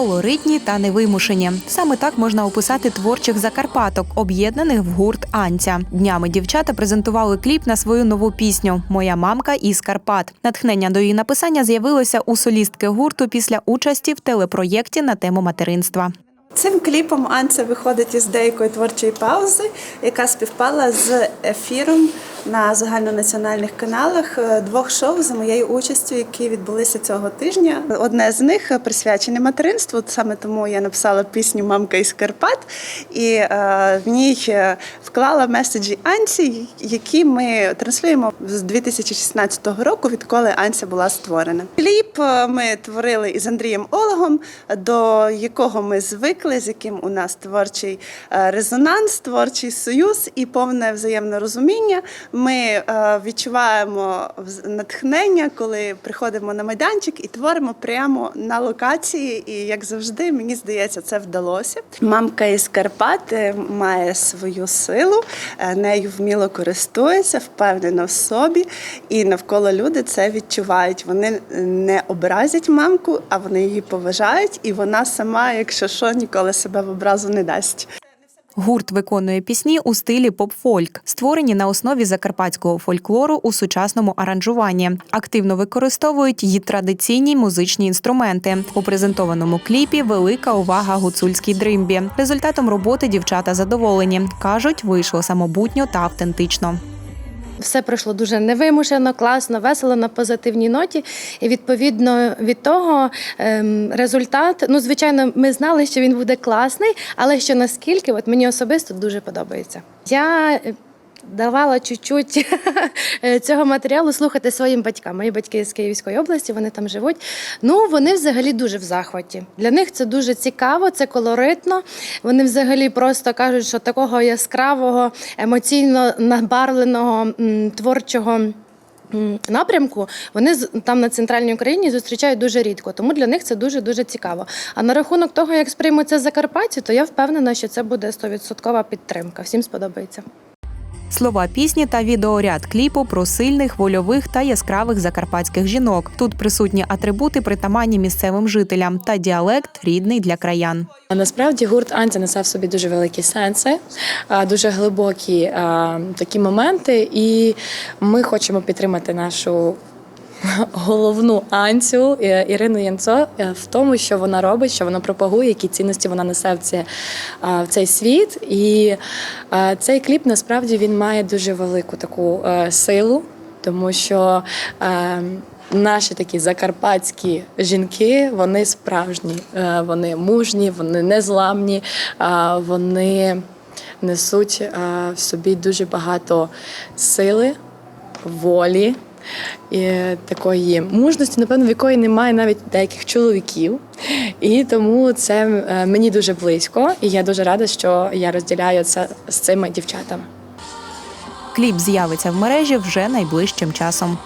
колоритні та невимушені. Саме так можна описати творчих закарпаток, об'єднаних в гурт Анця. Днями дівчата презентували кліп на свою нову пісню Моя мамка із Карпат. Натхнення до її написання з'явилося у солістки гурту після участі в телепроєкті на тему материнства. Цим кліпом Анця виходить із деякої творчої паузи, яка співпала з ефіром на загальнонаціональних каналах е, двох шоу за моєю участю, які відбулися цього тижня. Одне з них присвячене материнству. Саме тому я написала пісню Мамка із Карпат і е, в ній е, вклала меседжі Анці, які ми транслюємо з 2016 року, відколи Анця була створена. Кліп е, ми творили із АндріємОлогом, до якого ми звикли, з яким у нас творчий е, резонанс, творчий союз і повне взаємне розуміння. Ми е, відчуваємо натхнення, коли приходимо на майданчик і творимо прямо на локації. І як завжди, мені здається, це вдалося. Мамка із Карпат е, має свою силу, е, нею вміло користується, впевнена в собі, і навколо люди це відчувають. Вони не образять мамку, а вони її поважають, і вона сама, якщо що, ніколи себе в образу не дасть. Гурт виконує пісні у стилі поп-фольк, створені на основі закарпатського фольклору у сучасному аранжуванні. Активно використовують її традиційні музичні інструменти. У презентованому кліпі велика увага гуцульській дримбі. Результатом роботи дівчата задоволені. кажуть, вийшло самобутньо та автентично. Все пройшло дуже невимушено, класно, весело на позитивній ноті. І відповідно від того ем, результат. Ну, звичайно, ми знали, що він буде класний, але що наскільки, от мені особисто дуже подобається. Я е, давала чуть-чуть цього матеріалу слухати своїм батькам. Мої батьки з Київської області, вони там живуть. Ну, вони взагалі дуже в захваті. Для них це дуже цікаво, це колоритно. Вони взагалі просто кажуть, що такого яскравого, емоційно набарвленого творчого. Напрямку вони там на центральній Україні зустрічають дуже рідко, тому для них це дуже дуже цікаво. А на рахунок того, як сприймуть це Закарпаття, то я впевнена, що це буде 100% підтримка. Всім сподобається. Слова пісні та відеоряд кліпу про сильних, вольових та яскравих закарпатських жінок. Тут присутні атрибути, притаманні місцевим жителям та діалект рідний для краян. Насправді гурт Анця несе в собі дуже великі сенси, дуже глибокі такі моменти, і ми хочемо підтримати нашу. Головну Анцю е, Ірину Янцо е, в тому, що вона робить, що вона пропагує, які цінності вона несе в, ці, в цей світ. І цей кліп насправді він має дуже велику таку е, силу, тому що е, наші такі закарпатські жінки, вони справжні, е, вони мужні, вони незламні, вони несуть е, в собі дуже багато сили, волі. І такої мужності, напевно, в якої немає навіть деяких чоловіків. І тому це е, мені дуже близько, і я дуже рада, що я розділяю це з цими дівчатами. Кліп з'явиться в мережі вже найближчим часом.